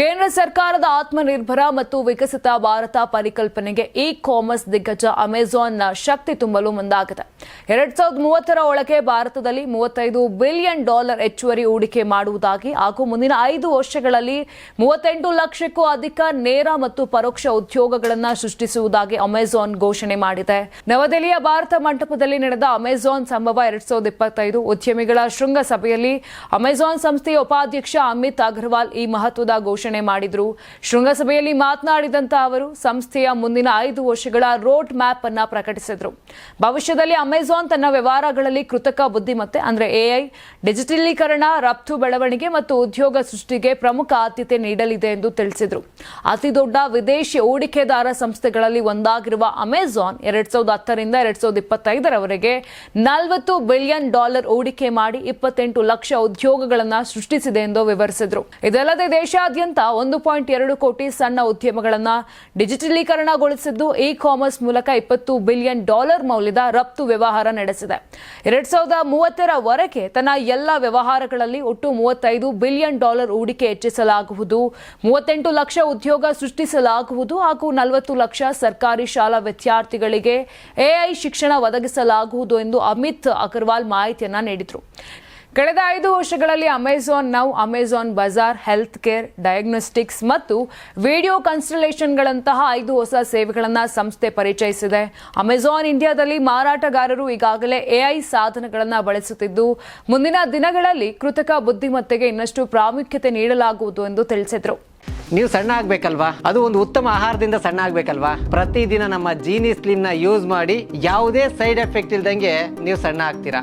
ಕೇಂದ್ರ ಸರ್ಕಾರದ ಆತ್ಮನಿರ್ಭರ ಮತ್ತು ವಿಕಸಿತ ಭಾರತ ಪರಿಕಲ್ಪನೆಗೆ ಇ ಕಾಮರ್ಸ್ ದಿಗ್ಗಜ ಅಮೆಜಾನ್ನ ಶಕ್ತಿ ತುಂಬಲು ಮುಂದಾಗಿದೆ. ಎರಡ್ ಸಾವಿರದ ಮೂವತ್ತರ ಒಳಗೆ ಭಾರತದಲ್ಲಿ ಮೂವತ್ತೈದು ಬಿಲಿಯನ್ ಡಾಲರ್ ಹೆಚ್ಚುವರಿ ಹೂಡಿಕೆ ಮಾಡುವುದಾಗಿ ಹಾಗೂ ಮುಂದಿನ ಐದು ವರ್ಷಗಳಲ್ಲಿ ಮೂವತ್ತೆಂಟು ಲಕ್ಷಕ್ಕೂ ಅಧಿಕ ನೇರ ಮತ್ತು ಪರೋಕ್ಷ ಉದ್ಯೋಗಗಳನ್ನು ಸೃಷ್ಟಿಸುವುದಾಗಿ ಅಮೆಜಾನ್ ಘೋಷಣೆ ಮಾಡಿದೆ. ನವದೆಹಲಿಯ ಭಾರತ ಮಂಟಪದಲ್ಲಿ ನಡೆದ ಅಮೆಜಾನ್ ಸಂಭವ ಎರಡ್ ಸಾವಿರದ ಇಪ್ಪತ್ತೈದು ಉದ್ಯಮಿಗಳ ಶೃಂಗಸಭೆಯಲ್ಲಿ ಅಮೆಜಾನ್ ಸಂಸ್ಥೆಯ ಉಪಾಧ್ಯಕ್ಷ ಅಮಿತ್ ಅಗರ್ವಾಲ್ ಈ ಮಹತ್ವದ ಘೋಷಣೆ ಮಾಡಿದರು. ಶೃಂಗಸಭೆಯಲ್ಲಿ ಮಾತನಾಡಿದಂತ ಅವರು ಸಂಸ್ಥೆಯ ಮುಂದಿನ ಐದು ವರ್ಷಗಳ ರೋಡ್ ಮ್ಯಾಪ್ ಅನ್ನ ಪ್ರಕಟಿಸಿದರು. ಭವಿಷ್ಯದಲ್ಲಿ ಅಮೆಜಾನ್ ತನ್ನ ವ್ಯವಹಾರಗಳಲ್ಲಿ ಕೃತಕ ಬುದ್ಧಿಮತ್ತೆ, ಅಂದ್ರೆ ಎಐ ಡಿಜಿಟಲೀಕರಣ, ರಫ್ತು ಬೆಳವಣಿಗೆ ಮತ್ತು ಉದ್ಯೋಗ ಸೃಷ್ಟಿಗೆ ಪ್ರಮುಖ ಆದ್ಯತೆ ನೀಡಲಿದೆ ಎಂದು ತಿಳಿಸಿದರು. ಅತಿದೊಡ್ಡ ವಿದೇಶಿ ಹೂಡಿಕೆದಾರ ಸಂಸ್ಥೆಗಳಲ್ಲಿ ಒಂದಾಗಿರುವ ಅಮೆಜಾನ್ ಎರಡ್ ಸಾವಿರದ ಹತ್ತರಿಂದ ಎರಡ್ ಸಾವಿರದ ಇಪ್ಪತ್ತೈದರವರೆಗೆ ನಲವತ್ತು ಬಿಲಿಯನ್ ಡಾಲರ್ ಹೂಡಿಕೆ ಮಾಡಿ ಇಪ್ಪತ್ತೆಂಟು ಲಕ್ಷ ಉದ್ಯೋಗಗಳನ್ನು ಸೃಷ್ಟಿಸಿದೆ ಎಂದು ವಿವರಿಸಿದರು. ಇದಲ್ಲದೆ ದೇಶಾದ್ಯಂತ ಒಂದು ಪಾಯಿಂಟ್ ಎರಡು ಕೋಟಿ ಸಣ್ಣ ಉದ್ಯಮಗಳನ್ನು ಡಿಜಿಟಲೀಕರಣಗೊಳಿಸಿದ್ದು ಇ ಕಾಮರ್ಸ್ ಮೂಲಕ ಇಪ್ಪತ್ತು ಬಿಲಿಯನ್ ಡಾಲರ್ ಮೌಲ್ಯದ ರಫ್ತು ವ್ಯವಹಾರ ನಡೆಸಿದೆ. ಎರಡ್ ಸಾವಿರದ ಮೂವತ್ತರವರೆಗೆ ತನ್ನ ಎಲ್ಲ ವ್ಯವಹಾರಗಳಲ್ಲಿ ಒಟ್ಟು ಮೂವತ್ತೈದು ಬಿಲಿಯನ್ ಡಾಲರ್ ಹೂಡಿಕೆ ಹೆಚ್ಚಿಸಲಾಗುವುದು. ಮೂವತ್ತೆಂಟು ಲಕ್ಷ ಉದ್ಯೋಗ ಸೃಷ್ಟಿಸಲಾಗುವುದು ಹಾಗೂ ನಲವತ್ತು ಲಕ್ಷ ಸರ್ಕಾರಿ ಶಾಲಾ ವಿದ್ಯಾರ್ಥಿಗಳಿಗೆ ಎಐ ಶಿಕ್ಷಣ ಒದಗಿಸಲಾಗುವುದು ಎಂದು ಅಮಿತ್ ಅಗರ್ವಾಲ್ ಮಾಹಿತಿಯನ್ನು ನೀಡಿದರು. ಕಳೆದ ಐದು ವರ್ಷಗಳಲ್ಲಿ Amazon now, Amazon bazaar, health care, diagnostics ಮತ್ತು ವಿಡಿಯೋ ಕನ್ಸಲ್ಟೇಷನ್ಗಳಂತಹ ಐದು ಹೊಸ ಸೇವೆಗಳನ್ನು ಸಂಸ್ಥೆ ಪರಿಚಯಿಸಿದೆ. ಅಮೆಜಾನ್ ಇಂಡಿಯಾದಲ್ಲಿ ಮಾರಾಟಗಾರರು ಈಗಾಗಲೇ ಎಐ ಸಾಧನಗಳನ್ನು ಬಳಸುತ್ತಿದ್ದು, ಮುಂದಿನ ದಿನಗಳಲ್ಲಿ ಕೃತಕ ಬುದ್ಧಿಮತ್ತೆಗೆ ಇನ್ನಷ್ಟು ಪ್ರಾಮುಖ್ಯತೆ ನೀಡಲಾಗುವುದು ಎಂದು ತಿಳಿಸಿದರು. ನೀವು ಸಣ್ಣ ಆಗ್ಬೇಕಲ್ವಾ? ಅದು ಒಂದು ಉತ್ತಮ ಆಹಾರದಿಂದ ಸಣ್ಣ ಆಗ್ಬೇಕಲ್ವಾ? ಪ್ರತಿದಿನ ನಮ್ಮ ಜೀನಿ ಸ್ಲಿಮ್ನ ಯೂಸ್ ಮಾಡಿ ಯಾವುದೇ ಸೈಡ್ ಎಫೆಕ್ಟ್ ಇಲ್ದಂಗೆ ನೀವು ಸಣ್ಣ ಆಗ್ತೀರಾ?